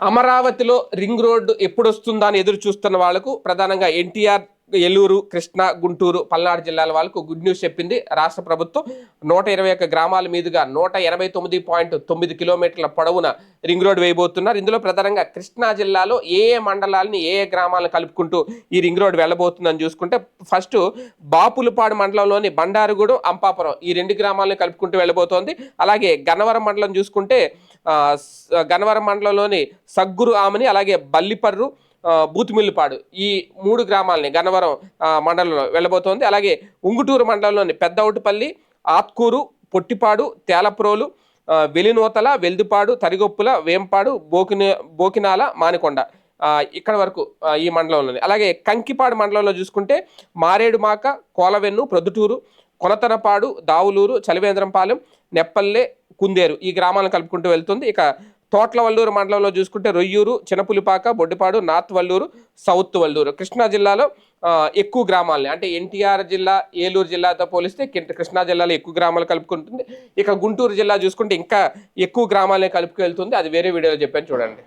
అమరావతిలో ring road ఎప్పుడు వస్తుందా అని ఎదురు చూస్తున్న వాళ్ళకు ప్రధానంగా ఎన్టీఆర్ ఏలూరు కృష్ణా గుంటూరు పల్నాడు జిల్లాల వాళ్ళకు గుడ్ న్యూస్ చెప్పింది రాష్ట్ర ప్రభుత్వం. నూట ఇరవై ఒక్క గ్రామాల మీదుగా నూట ఎనభై తొమ్మిది పాయింట్ తొమ్మిది కిలోమీటర్ల పొడవున రింగ్ రోడ్ వేయబోతున్నారు. ఇందులో ప్రధానంగా కృష్ణా జిల్లాలో ఏ ఏ మండలాలని ఏ ఏ గ్రామాలను కలుపుకుంటూ ఈ రింగ్ రోడ్ వెళ్ళబోతుందని చూసుకుంటే ఫస్ట్ బాపులపాడు మండలంలోని బండారుగూడెం అంపాపురం ఈ రెండు గ్రామాలను కలుపుకుంటూ వెళ్ళబోతోంది. అలాగే గన్నవరం మండలం చూసుకుంటే గన్నవరం మండలంలోని సగ్గురు ఆమని అలాగే బల్లిపర్రు బూతుమిల్లిపాడు ఈ మూడు గ్రామాలని గన్నవరం మండలంలో వెళ్ళబోతోంది. అలాగే ఉంగుటూరు మండలంలోని పెద్దౌటిపల్లి ఆత్కూరు పొట్టిపాడు తేలప్రోలు వెలినూతల వెల్దుపాడు తరిగొప్పుల వేంపాడు బోకిన బోకినాల మానికొండ ఇక్కడ వరకు ఈ మండలంలోని. అలాగే కంకిపాడు మండలంలో చూసుకుంటే మారేడుమాక కోలవెన్ను ప్రొద్దుటూరు కొనతనపాడు దావులూరు చలివేంద్రంపాలెం నెప్పల్లె కుందేరు ఈ గ్రామాలను కలుపుకుంటూ వెళ్తుంది. ఇక తోట్ల వల్లూరు మండలంలో చూసుకుంటే రొయ్యూరు చినపులిపాక బొడ్డిపాడు నార్త్ వల్లూరు సౌత్ వల్లూరు. కృష్ణా జిల్లాలో ఎక్కువ గ్రామాలని. అంటే ఎన్టీఆర్ జిల్లా ఏలూరు జిల్లాతో పోలిస్తే కింద కృష్ణా జిల్లాలో ఎక్కువ గ్రామాలు కలుపుకుంటుంది. ఇక గుంటూరు జిల్లా చూసుకుంటే ఇంకా ఎక్కువ గ్రామాలే కలుపుకెళ్తుంది. అది వేరే వీడియోలో చెప్పాను చూడండి.